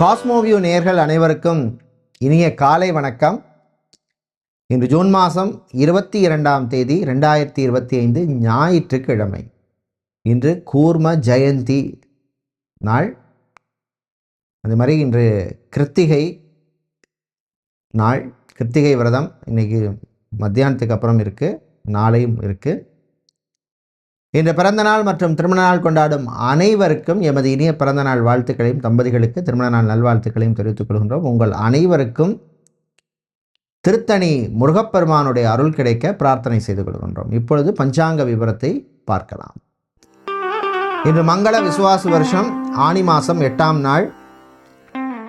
Cosmoview நேர்கள் அனைவருக்கும் இனிய காலை வணக்கம். இன்று ஜூன் மாதம் இருபத்தி இரண்டாம் தேதி ரெண்டாயிரத்தி இருபத்தி ஐந்து ஞாயிற்றுக்கிழமை. இன்று கூர்ம ஜெயந்தி நாள். அது மாதிரி இன்று கிருத்திகை நாள். கிருத்திகை விரதம் இன்றைக்கி மத்தியானத்துக்கு அப்புறம் இருக்குது நாளையும் இருக்குது இன்று பிறந்த நாள் மற்றும் திருமண நாள் கொண்டாடும் அனைவருக்கும் எமது இனிய பிறந்த நாள் வாழ்த்துக்களையும் தம்பதிகளுக்கு திருமண நாள் நல்வாழ்த்துக்களையும் தெரிவித்துக் கொள்கின்றோம். உங்கள் அனைவருக்கும் திருத்தணி முருகப்பெருமானுடைய அருள் கிடைக்க பிரார்த்தனை செய்து கொள்கின்றோம். இப்பொழுது பஞ்சாங்க விவரத்தை பார்க்கலாம். இன்று மங்கள விசுவாச வருஷம். ஆனி மாதம் எட்டாம் நாள்.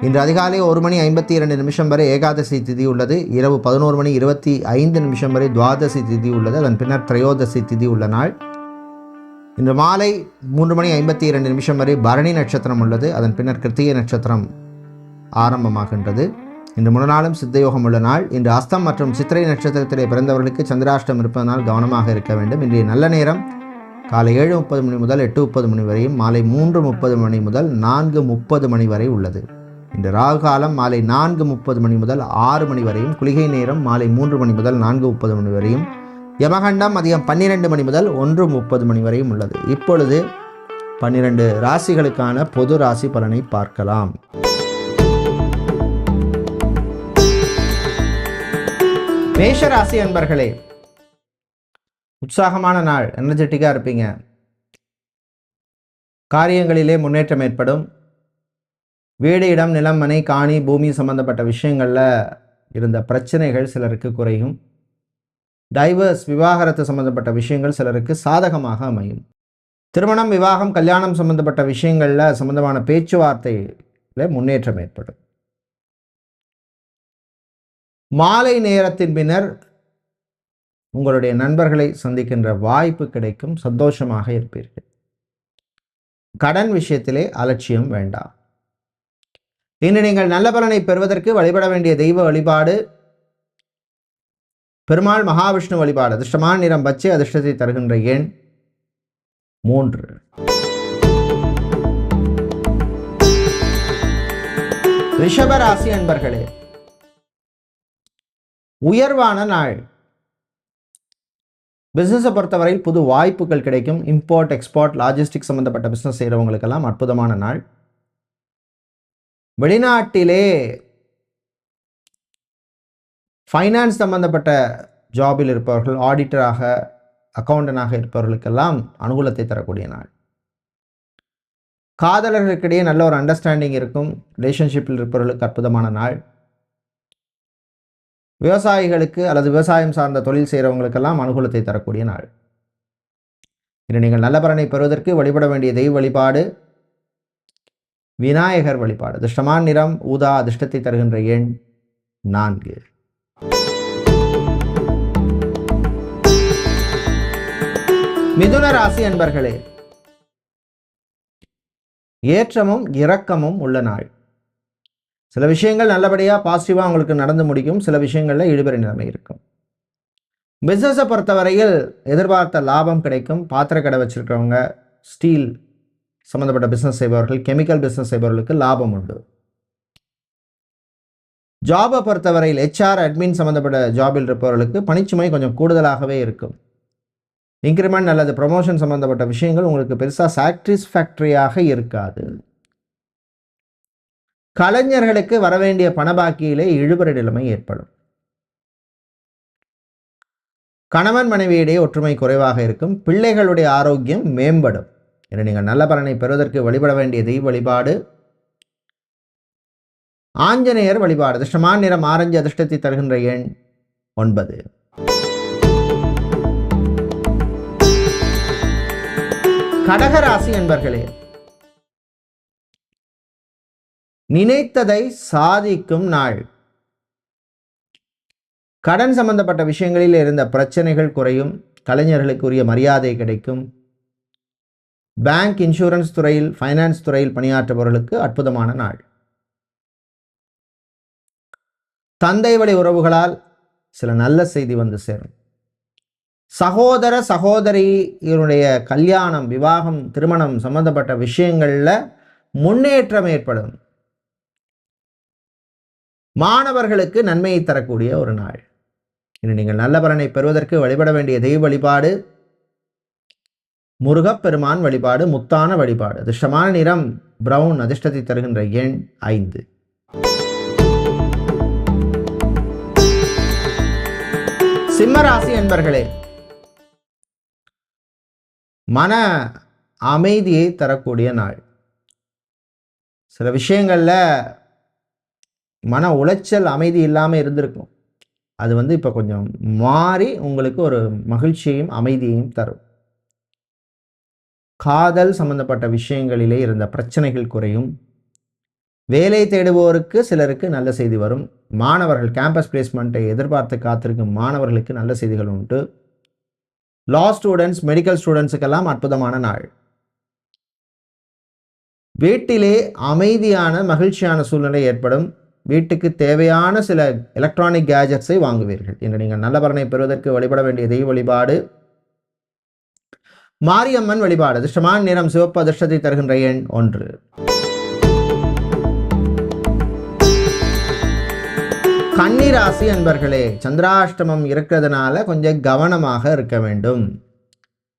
இன்று அதிகாலை ஒரு மணி ஐம்பத்தி இரண்டு நிமிஷம் வரை ஏகாதசி திதி உள்ளது. இரவு பதினோரு மணி இருபத்தி ஐந்து நிமிஷம் வரை துவாதசி திதி உள்ளது. அதன் பின்னர் திரையோதசி திதி உள்ள நாள். இன்று மாலை மூன்று மணி ஐம்பத்தி இரண்டு நிமிஷம் வரை பரணி நட்சத்திரம் உள்ளது. அதன் பின்னர் கிருத்திகை நட்சத்திரம் ஆரம்பமாகின்றது. இன்று முழு நாளும் சித்தயோகம் உள்ள நாள். இன்று அஸ்தம் மற்றும் சித்திரை நட்சத்திரத்திலே பிறந்தவர்களுக்கு சந்திராஷ்டம் இருப்பதனால் கவனமாக இருக்க வேண்டும். இன்றைய நல்ல நேரம் காலை ஏழு முப்பது மணி முதல் எட்டு முப்பது மணி வரையும் மாலை மூன்று முப்பது மணி முதல் நான்கு முப்பது மணி வரை உள்ளது. இன்று ராகு காலம் மாலை நான்கு முப்பது மணி முதல் ஆறு மணி வரையும் குளிகை நேரம் மாலை மூன்று மணி முதல் நான்கு முப்பது மணி வரையும் யமகண்டம் மதியம் பன்னிரெண்டு மணி முதல் ஒன்று முப்பது மணி வரையும் உள்ளது. இப்பொழுது பன்னிரண்டு ராசிகளுக்கான பொது ராசி பலனை பார்க்கலாம். மேஷ ராசி அன்பர்களே உற்சாகமான நாள் எனர்ஜெட்டிக்காக இருப்பீங்க. காரியங்களிலே முன்னேற்றம் ஏற்படும். வீடு இடம் நிலம் மனை காணி பூமி சம்பந்தப்பட்ட விஷயங்களில் இருந்த பிரச்சனைகள் சிலருக்கு குறையும். டைவர்ஸ் விவாகரத்து சம்பந்தப்பட்ட விஷயங்கள் சிலருக்கு சாதகமாக அமையும். திருமணம் விவாகம் கல்யாணம் சம்பந்தப்பட்ட விஷயங்களில் சம்பந்தமான பேச்சுவார்த்தையில் முன்னேற்றம் ஏற்படும். மாலை நேரத்தின் பின்னர் உங்களுடைய நண்பர்களை சந்திக்கின்ற வாய்ப்பு கிடைக்கும் சந்தோஷமாக இருப்பீர்கள். கடன் விஷயத்திலே அலட்சியம் வேண்டாம். இன்று நீங்கள் நல்ல பலனை பெறுவதற்கு வழிபட வேண்டிய தெய்வ வழிபாடு பெருமாள் மகாவிஷ்ணு வழிபாடு அதிர்ஷ்டமான நிறம் பச்சை அதிர்ஷ்டத்தை தருகின்ற எண் மூன்று. ரிஷபராசி அன்பர்களே உயர்வான நாள். பிஸ்னஸை பொறுத்தவரை புது வாய்ப்புகள் கிடைக்கும். இம்போர்ட் எக்ஸ்போர்ட் லாஜிஸ்டிக் சம்மந்தப்பட்ட பிஸ்னஸ் செய்கிறவங்களுக்கெல்லாம் அற்புதமான நாள். வெளிநாட்டிலே ஃபைனான்ஸ் சம்பந்தப்பட்ட ஜாபில் இருப்பவர்கள் ஆடிட்டராக அக்கௌண்டனாக இருப்பவர்களுக்கெல்லாம் அனுகூலத்தை தரக்கூடிய நாள். காதலர்களுக்கிடையே நல்ல ஒரு அண்டர்ஸ்டாண்டிங் இருக்கும். ரிலேஷன்ஷிப்பில் இருப்பவர்களுக்கு அற்புதமான நாள். விவசாயிகளுக்கு அல்லது விவசாயம் சார்ந்த தொழில் செய்கிறவங்களுக்கெல்லாம் அனுகூலத்தை தரக்கூடிய நாள். இன்று நீங்கள் நல்ல பலனை பெறுவதற்கு வழிபட வேண்டிய தெய்வ வழிபாடு விநாயகர் வழிபாடு. அதிர்ஷ்டமான நிறம் ஊதா அதிர்ஷ்டத்தை தருகின்ற எண் நான்கு. மிதுன ராசி அன்பர்களே ஏற்றமும் இரக்கமும் உள்ள நாள். சில விஷயங்கள் நல்லபடியாக பாசிட்டிவாக உங்களுக்கு நடந்து முடிக்கும் சில விஷயங்களில் இழுபறி நிலைமை இருக்கும். பிஸ்னஸை பொறுத்தவரையில் எதிர்பார்த்த லாபம் கிடைக்கும். பாத்திர கடை வச்சுருக்கிறவங்க ஸ்டீல் சம்மந்தப்பட்ட பிஸ்னஸ் செய்பவர்கள் கெமிக்கல் பிஸ்னஸ் செய்பவர்களுக்கு லாபம் உண்டு. ஜாபை பொறுத்தவரையில் ஹெச்ஆர் அட்மின் சம்மந்தப்பட்ட ஜாபில் இருப்பவர்களுக்கு பணிச்சுமை கொஞ்சம் கூடுதலாகவே இருக்கும். இன்க்ரிமெண்ட் அல்லது ப்ரொமோஷன் சம்மந்தப்பட்ட விஷயங்கள் உங்களுக்கு பெருசாக சாட்டிஸ்ஃபேக்டரியாக இருக்காது. கலைஞர்களுக்கு வரவேண்டிய பணபாக்கியிலே இழுபறி நிலைமை ஏற்படும். கணவன் மனைவியிடையே ஒற்றுமை குறைவாக இருக்கும். பிள்ளைகளுடைய ஆரோக்கியம் மேம்படும். என நீங்கள் நல்ல பலனை பெறுவதற்கு வழிபட வேண்டிய தெய்வ வழிபாடு ஆஞ்சநேயர் வழிபாடு அதிர்ஷ்டமான நிறம் ஆரஞ்சு அதிர்ஷ்டத்தை தருகின்ற எண் ஒன்பது. கடகராசி என்பர்களே நினைத்ததை சாதிக்கும் நாள். கடன் சம்பந்தப்பட்ட விஷயங்களில் இருந்த பிரச்சனைகள் குறையும் கலைஞர்களுக்கு உரிய மரியாதை கிடைக்கும். பேங்க் இன்சூரன்ஸ் துறையில் ஃபைனான்ஸ் துறையில் பணியாற்றுபவர்களுக்கு அற்புதமான நாள். தந்தை வழி உறவுகளால் சில நல்ல செய்தி வந்து சேரும். சகோதர சகோதரியினுடைய கல்யாணம் விவாகம் திருமணம் சம்பந்தப்பட்ட விஷயங்களில் முன்னேற்றம் ஏற்படும். மாணவர்களுக்கு நன்மையை தரக்கூடிய ஒரு நாள். இனி நீங்கள் நல்ல பலனை பெறுவதற்கு வழிபட வேண்டிய தெய்வ வழிபாடு முருகப்பெருமான் வழிபாடு முத்தான வழிபாடு. அதிர்ஷ்டமான நிறம் பிரவுன் அதிர்ஷ்டத்தை தருகின்ற எண் ஐந்து. சிம்மராசி என்பர்களே மன அமைதியை தரக்கூடிய நாள். சில விஷயங்களில் மன உளைச்சல் அமைதி இல்லாமல் இருந்திருக்கும். அது வந்து இப்போ கொஞ்சம் மாறி உங்களுக்கு ஒரு மகிழ்ச்சியையும் அமைதியையும் தரும். காதல் சம்பந்தப்பட்ட விஷயங்களிலே இருந்த பிரச்சனைகள் குறையும். வேலை தேடுவோருக்கு சிலருக்கு நல்ல செய்தி வரும். மாணவர்கள் கேம்பஸ் பிளேஸ்மெண்ட்டை எதிர்பார்த்து காத்திருக்கும் மாணவர்களுக்கு நல்ல செய்திகள் உண்டு. லா ஸ்டூடெண்ட்ஸ் மெடிக்கல் ஸ்டூடெண்ட்ஸுக்கெல்லாம் அற்புதமான நாள். வீட்டிலே அமைதியான மகிழ்ச்சியான சூழ்நிலை ஏற்படும். வீட்டுக்கு தேவையான சில எலக்ட்ரானிக் கேஜெட்ஸை வாங்குவீர்கள் இன்று நீங்கள் நல்ல பலனை பெறுவதற்கு வழிபட வேண்டிய தெய்வ வழிபாடு. மாரியம்மன் வழிபாடு அதிர்ஷ்டமான நிறம் சிவப்பு அதிர்ஷ்டத்தை தருகின்ற எண் ஒன்று. கன்னிராசி அன்பர்களே சந்திராஷ்டமம் இருக்கிறதுனால கொஞ்சம் கவனமாக இருக்க வேண்டும்.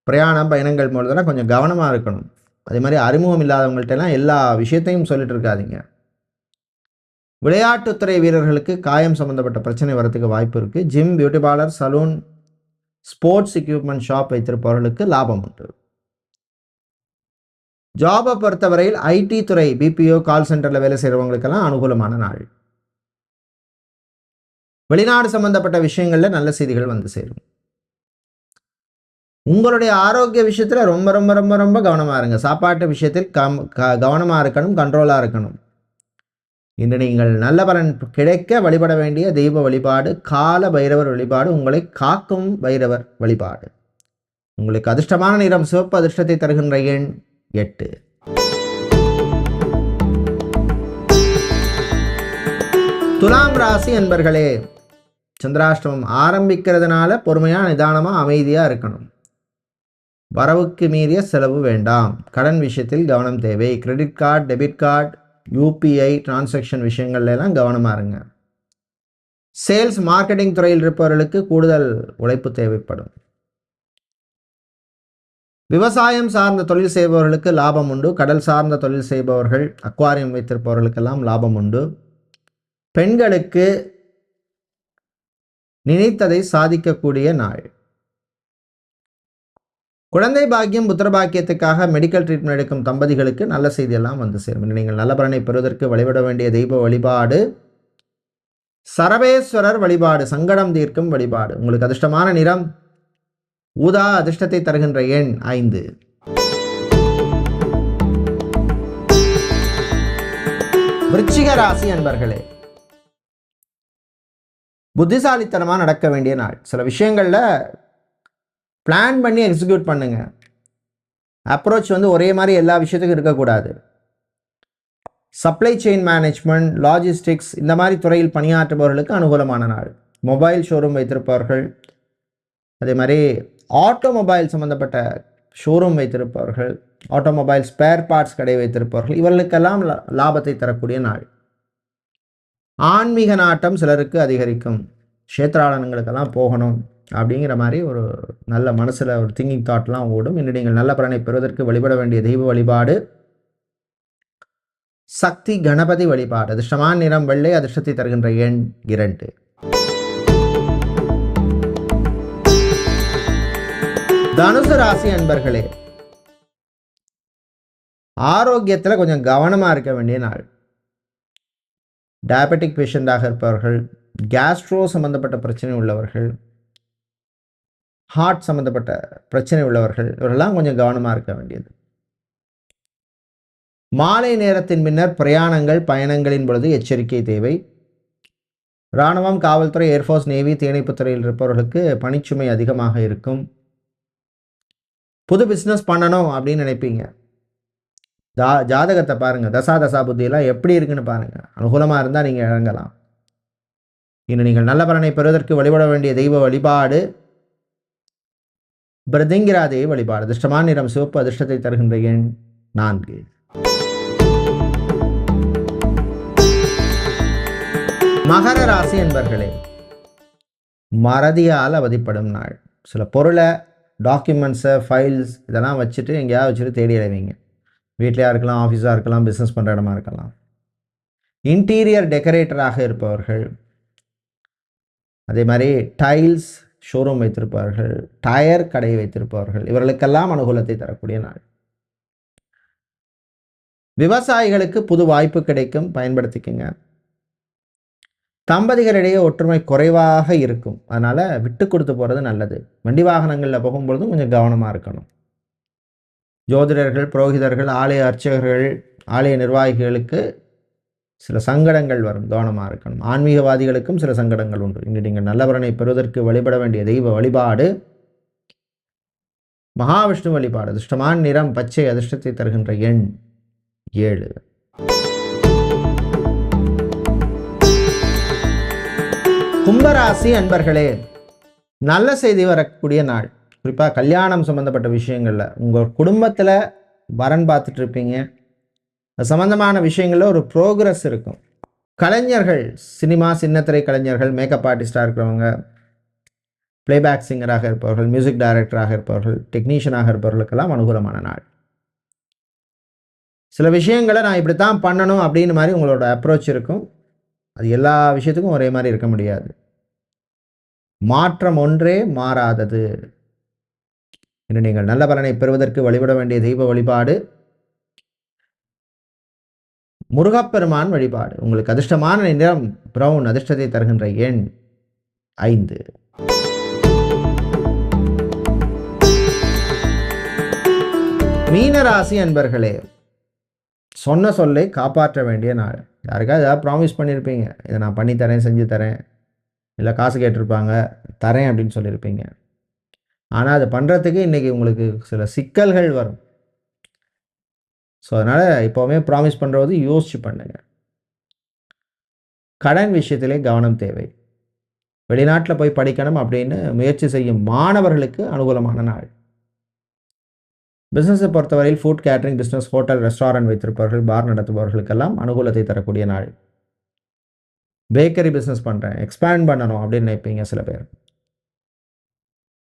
பிரயாணம் பயணங்கள் மூலத்தில் கொஞ்சம் கவனமாக இருக்கணும். அதே மாதிரி அறிமுகம் இல்லாதவங்கள்ட்டெல்லாம் எல்லா விஷயத்தையும் சொல்லிட்டு இருக்காதீங்க. விளையாட்டுத்துறை வீரர்களுக்கு காயம் சம்மந்தப்பட்ட பிரச்சனை வரத்துக்கு வாய்ப்பு இருக்குது gym beauty parlour saloon sports equipment shop வைத்திருப்பவர்களுக்கு லாபம் உண்டு. ஜாபை பொறுத்தவரையில் ஐடி துறை பிபிஓ கால் சென்டரில் வேலை செய்கிறவங்களுக்கெல்லாம் அனுகூலமான நாள். வெளிநாடு சம்பந்தப்பட்ட விஷயங்களில் நல்ல செய்திகள் வந்து சேரும். உங்களுடைய ஆரோக்கிய விஷயத்தில் ரொம்ப ரொம்ப ரொம்ப ரொம்ப கவனமாக இருங்க. சாப்பாட்டு விஷயத்தில் கம் க கவனமாக இருக்கணும் கண்ட்ரோலாக இருக்கணும். இன்று நீங்கள் நல்ல பலன் கிடைக்க வழிபட வேண்டிய தெய்வ வழிபாடு கால பைரவர் வழிபாடு உங்களை காக்கும் பைரவர் வழிபாடு. உங்களுக்கு அதிர்ஷ்டமான நிறம் சிவப்பு அதிர்ஷ்டத்தை தருகின்ற எண் எட்டு. துலாம் ராசி என்பர்களே சந்திராஷ்டமம் ஆரம்பிக்கிறதுனால பொறுமையாக நிதானமாக அமைதியாக இருக்கணும். வரவுக்கு மீறிய செலவு வேண்டாம். கடன் விஷயத்தில் கவனம் தேவை. Credit card debit card UPI transaction விஷயங்கள்லாம் கவனமாக இருங்க. சேல்ஸ் மார்க்கெட்டிங் துறையில் இருப்பவர்களுக்கு கூடுதல் உழைப்பு தேவைப்படும். விவசாயம் சார்ந்த தொழில் செய்பவர்களுக்கு லாபம் உண்டு. கடல் சார்ந்த தொழில் செய்பவர்கள் அக்வாரியம் வைத்திருப்பவர்களுக்கெல்லாம் லாபம் உண்டு. பெண்களுக்கு நினைத்ததை சாதிக்கக்கூடிய நாள். குழந்தை பாக்கியம் புத்திர பாக்கியத்துக்காக மெடிக்கல் ட்ரீட்மெண்ட் எடுக்கும் தம்பதிகளுக்கு நல்ல செய்தியெல்லாம் வந்து சேரும். நீங்கள் நல்ல பலனை பெறுவதற்கு வழிபட வேண்டிய தெய்வ வழிபாடு சரவேஸ்வரர் வழிபாடு சங்கடம் தீர்க்கும் வழிபாடு. உங்களுக்கு அதிர்ஷ்டமான நிறம் ஊதா அதிர்ஷ்டத்தை தருகின்ற எண் ஐந்து. விருச்சிக ராசி அன்பர்களே புத்திசாலித்தனமாக நடக்க வேண்டிய நாள். சில விஷயங்களில் பிளான் பண்ணி எக்ஸிக்யூட் பண்ணுங்க. அப்ரோச் வந்து ஒரே மாதிரி எல்லா விஷயத்துக்கும் இருக்கக்கூடாது. சப்ளை செயின் மேனேஜ்மெண்ட் லாஜிஸ்டிக்ஸ் இந்த மாதிரி துறையில் பணியாற்றுபவர்களுக்கு அனுகூலமான நாள். மொபைல் ஷோரூம் வைத்திருப்பவர்கள் அதே மாதிரி ஆட்டோமொபைல் சம்மந்தப்பட்ட ஷோரூம் வைத்திருப்பவர்கள் ஆட்டோமொபைல் ஸ்பேர் பார்ட்ஸ் கடை வைத்திருப்பவர்கள் இவர்களுக்கெல்லாம் லாபத்தை தரக்கூடிய நாள். ஆன்மீக நாட்டம் சிலருக்கு அதிகரிக்கும். க்ஷேத்ராடனங்களுக்கெல்லாம் போகணும் அப்படிங்கிற மாதிரி ஒரு நல்ல மனசில் ஒரு திங்கிங் தாட்லாம் ஓடும். இன்று நீங்கள் நல்ல பலனை பெறுவதற்கு வழிபட வேண்டிய தெய்வ வழிபாடு. சக்தி கணபதி வழிபாடு. அதிர்ஷ்டமான நிறம் வெள்ளை அதிர்ஷ்டத்தை தருகின்ற எண் இரண்டு. தனுசு ராசி அன்பர்களே ஆரோக்கியத்தில் கொஞ்சம் கவனமாக இருக்க வேண்டிய நாள். டயபெட்டிக் பேஷண்டாக இருப்பவர்கள் கேஸ்ட்ரோ சம்மந்தப்பட்ட பிரச்சனை உள்ளவர்கள் ஹார்ட் சம்மந்தப்பட்ட பிரச்சனை உள்ளவர்கள் இவரெல்லாம் கொஞ்சம் கவனமாக இருக்க வேண்டியது. மாலை நேரத்தின் பின்னர் பிரயாணங்கள் பயணங்களின் பொழுது எச்சரிக்கை தேவை. இராணுவம் காவல்துறை ஏர்ஃபோர்ஸ் நேவி தீயணைப்புத் துறையில் இருப்பவர்களுக்கு பணிச்சுமை அதிகமாக இருக்கும். புது பிஸ்னஸ் பண்ணணும் அப்படின்னு நினைப்பீங்க. ஜா ஜாதகத்தை பாருங்கள் தசா தசா புத்தியெல்லாம் எப்படி இருக்குன்னு பாருங்கள் அனுகூலமாக இருந்தால் நீங்கள் இறங்கலாம். இன்னும் நீங்கள் நல்ல பலனை பெறுவதற்கு வழிபட வேண்டிய தெய்வ வழிபாடு. பிரதிங்கிராதே வழிபாடு. அதிர்ஷ்டமான நிறம் சிவப்பு அதிர்ஷ்டத்தை தருகின்ற எண் நான்கு. மகர ராசி என்பர்களே மறதியால் அவதிப்படும் நாள். சில பொருளை டாக்குமெண்ட்ஸை ஃபைல்ஸ் இதெல்லாம் வச்சுட்டு எங்கேயாவது வச்சுட்டு தேடி அடைவீங்க வீட்லையாக இருக்கலாம் ஆஃபீஸாக இருக்கலாம் பிஸ்னஸ் பண்ணுற இடமா இருக்கலாம். இன்டீரியர் டெக்கரேட்டராக இருப்பவர்கள் அதே மாதிரி டைல்ஸ் ஷோரூம் வைத்திருப்பவர்கள் டயர் கடை வைத்திருப்பவர்கள் இவர்களுக்கெல்லாம் அனுகூலத்தை தரக்கூடிய நாள். விவசாயிகளுக்கு புது வாய்ப்பு கிடைக்கும் பயன்படுத்திக்கங்க. தம்பதிகளிடையே ஒற்றுமை குறைவாக இருக்கும். அதனால் விட்டு கொடுத்து போகிறது நல்லது. வண்டி வாகனங்களில் போகும்பொழுதும் கொஞ்சம் கவனமாக இருக்கணும். ஜோதிடர்கள் புரோகிதர்கள் ஆலய அர்ச்சகர்கள் ஆலய நிர்வாகிகளுக்கு சில சங்கடங்கள் வரும் கவனமாக இருக்கணும். ஆன்மீகவாதிகளுக்கும் சில சங்கடங்கள் உண்டு. இங்கு நீங்கள் நல்லவரனை பெறுவதற்கு வழிபட வேண்டிய தெய்வ வழிபாடு மகாவிஷ்ணு வழிபாடு அதிர்ஷ்டமான நிறம் பச்சை அதிர்ஷ்டத்தை தருகின்ற எண் ஏழு. கும்பராசி அன்பர்களே நல்ல செய்தி வரக்கூடிய நாள். குறிப்பாக கல்யாணம் சம்மந்தப்பட்ட விஷயங்களில் உங்கள் குடும்பத்தில் வரன் பார்த்துட்டு இருப்பீங்க சம்மந்தமான விஷயங்களில் ஒரு ப்ரோக்ரஸ் இருக்கும். கலைஞர்கள் சினிமா சின்னத்திரை கலைஞர்கள் மேக்கப் ஆர்டிஸ்டாக இருக்கிறவங்க பிளேபேக் சிங்கராக இருப்பவர்கள் மியூசிக் டைரக்டராக இருப்பவர்கள் டெக்னீஷியனாக இருப்பவர்களுக்கெல்லாம் அனுகூலமான நாள். சில விஷயங்களை நான் இப்படி தான் பண்ணணும் அப்படின்னு மாதிரி உங்களோட அப்ரோச் இருக்கும். அது எல்லா விஷயத்துக்கும் ஒரே மாதிரி இருக்க முடியாது. மாற்றம் ஒன்றே மாறாதது. இன்று நீங்கள் நல்ல பலனை பெறுவதற்கு வழிபட வேண்டிய தெய்வ வழிபாடு. முருகப்பெருமான் வழிபாடு. உங்களுக்கு அதிர்ஷ்டமான நிறம் பிரவுன் அதிர்ஷ்டத்தை தருகின்ற எண் ஐந்து. மீனராசி அன்பர்களே சொன்ன சொல்லை காப்பாற்ற வேண்டிய நாள். யாருக்காவது ஏதாவது ப்ராமிஸ் பண்ணியிருப்பீங்க இதை நான் பண்ணி தரேன் செஞ்சு தரேன். இல்லை காசு கேட்டிருப்பாங்க தரேன் அப்படின்னு சொல்லியிருப்பீங்க ஆனால் அது பண்ணுறதுக்கு இன்றைக்கி உங்களுக்கு சில சிக்கல்கள் வரும். ஸோ அதனால் இப்போவுமே ப்ராமிஸ் பண்ணுறது யோசிச்சு பண்ணுங்கள் கடன் விஷயத்திலே கவனம் தேவை. வெளிநாட்டில் போய் படிக்கணும் அப்படின்னு முயற்சி செய்யும் மாணவர்களுக்கு அனுகூலமான நாள். பிஸ்னஸை பொறுத்தவரையில் food catering business hotel restaurant வைத்திருப்பவர்கள் பார் நடத்துபவர்களுக்கெல்லாம் அனுகூலத்தை தரக்கூடிய நாள். பேக்கரி பிஸ்னஸ் பண்ணுறேன் எக்ஸ்பேண்ட் பண்ணணும் அப்படின்னு நினைப்பீங்க சில பேர்.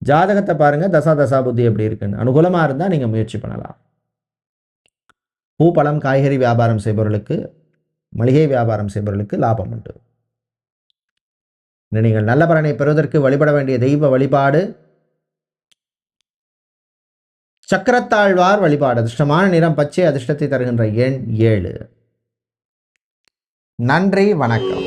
ஜாதகத்தை பாருங்கள் தசா தசா புத்தி எப்படி இருக்குன்னு. அனுகூலமாக இருந்தால் நீங்கள் முயற்சி பண்ணலாம். பூ பழம் காய்கறி வியாபாரம் செய்பவர்களுக்கு மளிகை வியாபாரம் செய்பவர்களுக்கு லாபம் உண்டு. நீங்கள் நல்ல பலனை பெறுவதற்கு வழிபட வேண்டிய தெய்வ வழிபாடு. சக்கரத்தாழ்வார் வழிபாடு. அதிர்ஷ்டமான நிறம் பச்சை அதிர்ஷ்டத்தை தருகின்ற எண் ஏழு. நன்றி வணக்கம்.